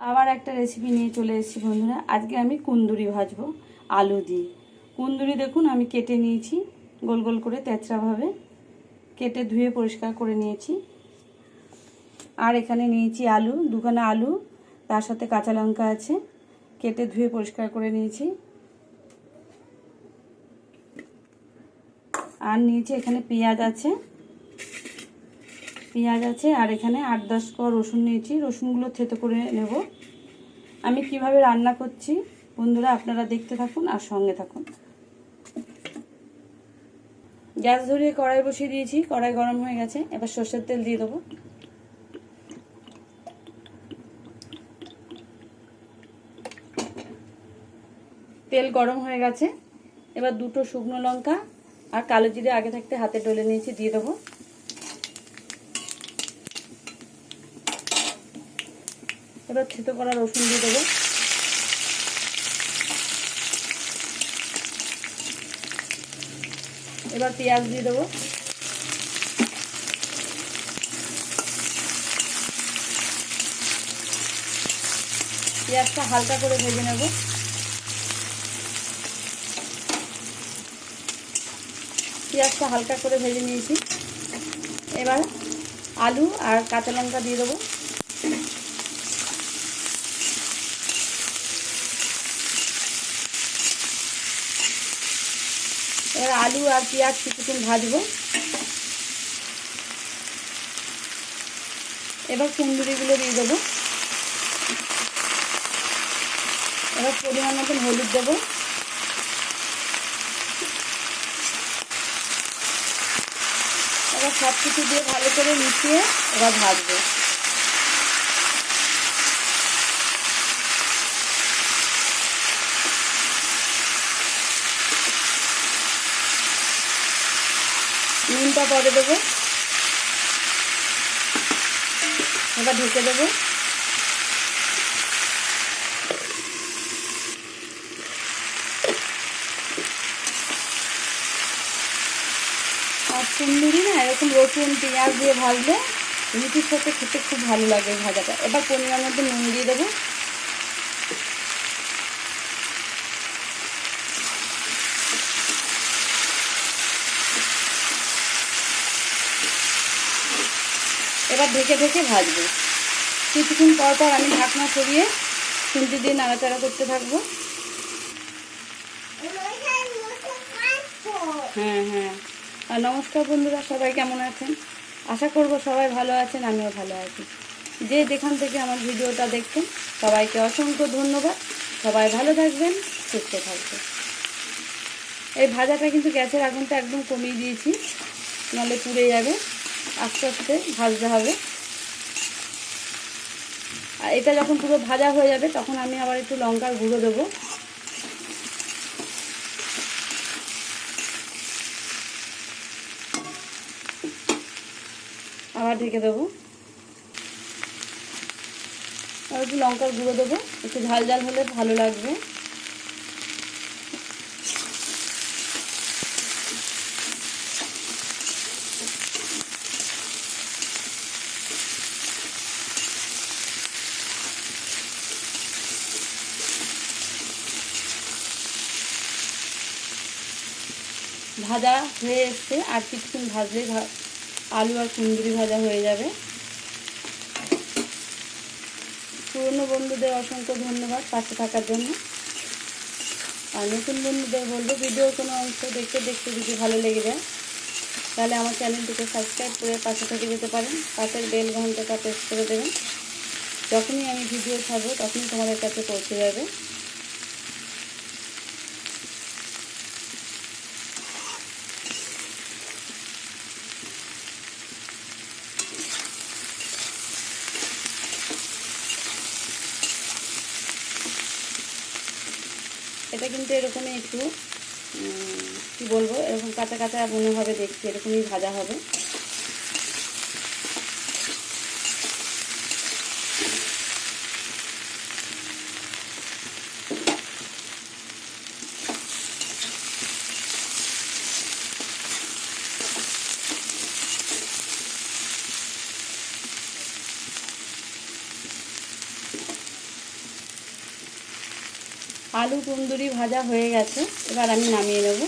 আবার একটা রেসিপি নিয়ে চলে এসেছি বন্ধুরা। আজকে আমি কুন্দুরি ভাজবো, আলু দিয়ে। কুন্দুরি দেখুন, আমি কেটে নিয়েছি গোল গোল করে তেচড়াভাবে কেটে ধুয়ে পরিষ্কার করে নিয়েছি। আর এখানে নিয়েছি আলু, দুখানা আলু, তার সাথে কাঁচা লঙ্কা আছে। কেটে ধুয়ে পরিষ্কার করে নিয়েছি। আর নিয়েছি এখানে পেঁয়াজ আছে। পেঁয়াজ আছে আর এখানে আট দশ ক রসুন নিয়েছি। রসুনগুলো থেতো করে নেব। আমি কীভাবে রান্না করছি বন্ধুরা আপনারা দেখতে থাকুন আর সঙ্গে থাকুন। গ্যাস ধরিয়ে কড়াই বসিয়ে দিয়েছি। কড়াই গরম হয়ে গেছে। এবার সর্ষের তেল দিয়ে দেবো। তেল গরম হয়ে গেছে। এবার দুটো শুকনো লঙ্কা আর কালো জিরে আগে থাকতে হাতে ডলে নিয়েছি, দিয়ে দেবো। এবার থেতো করা রসুন দিয়ে দেবো। এবার পেঁয়াজ দিয়ে দেবো। পেঁয়াজটা হালকা করে ভেজে নেব। পেঁয়াজটা হালকা করে ভেজে নিয়েছি। এবার আলু আর কাঁচা লঙ্কা দিয়ে দেবো। এবার আলু আর পেঁয়াজ কিছুক্ষণ ভাজবো। এবার কুন্দুরিগুলো দিয়ে দেবো। এবার পরিমাণ মতন হলুদ দেবো। এবার সব কিছু দিয়ে ভালো করে মিশিয়ে এবার ভাজবো। নুনটা পরে দেবো। এবার ঢেকে দেবো। আর না, এরকম রসুন, পেঁয়াজ দিয়ে ভাজলে রুটির সাথে খেতে খুব ভালো লাগে ভাজাটা। এবার পরিমাণ মধ্যে নুন দিয়ে দেবো। এবার ঢেকে ঢেকে ভাজবো। কিছুক্ষণ পর পর আমি ঢাকনা সরিয়ে খুন্তি দিয়ে নাড়াচাড়া করতে থাকব। হ্যাঁ হ্যাঁ। আর নমস্কার বন্ধুরা, সবাই কেমন আছেন? আশা করব সবাই ভালো আছেন, আমিও ভালো আছি। যে যেখান থেকে আমার ভিডিওটা দেখছেন, সবাইকে অসংখ্য ধন্যবাদ। সবাই ভালো থাকবেন, সুস্থ থাকবেন। এই ভাজাটা কিন্তু গ্যাসের আগুনটা একদম কমিয়ে দিয়েছি, নাহলে পুড়ে যাবে। আস্তে আস্তে ভাজতে হবে। আর এটা যখন পুরো ভাজা হয়ে যাবে, তখন আমি আবার একটু লঙ্কার গুঁড়ো দেবো। আবার ঢেকে দেবো। আর একটু লঙ্কার গুঁড়ো দেবো। একটু ঝাল ঝাল হলে ভালো লাগবে। ভাজা হয়ে এসছে, আর কিছুক্ষণ ভাজলে আলু আর কুন্দুরি ভাজা হয়ে যাবে। পুরনো বন্ধুদের অসংখ্য ধন্যবাদ পাশে থাকার জন্য। আর নতুন বন্ধুদের বলব, ভিডিও কোনো অংশ দেখতে দেখতে যদি ভালো লেগে যায়, তাহলে আমার চ্যানেলটিকে সাবস্ক্রাইব করে পাশে থেকে যেতে পারেন। পাশের বেল ঘন্টাটা প্রেস করে দেবেন। যখনই আমি ভিডিও ছাড়বো, তখনই তোমাদের কাছে পৌঁছে যাবে। এটা কিন্তু এরকমই একটু কি বলব, এরকম কাঁচা কাঁচা মনে হবে দেখছি এরকমই ভাজা হবে। আলু তন্দুরি ভাজা হয়ে গেছে এবার আমি নামিয়ে নেব।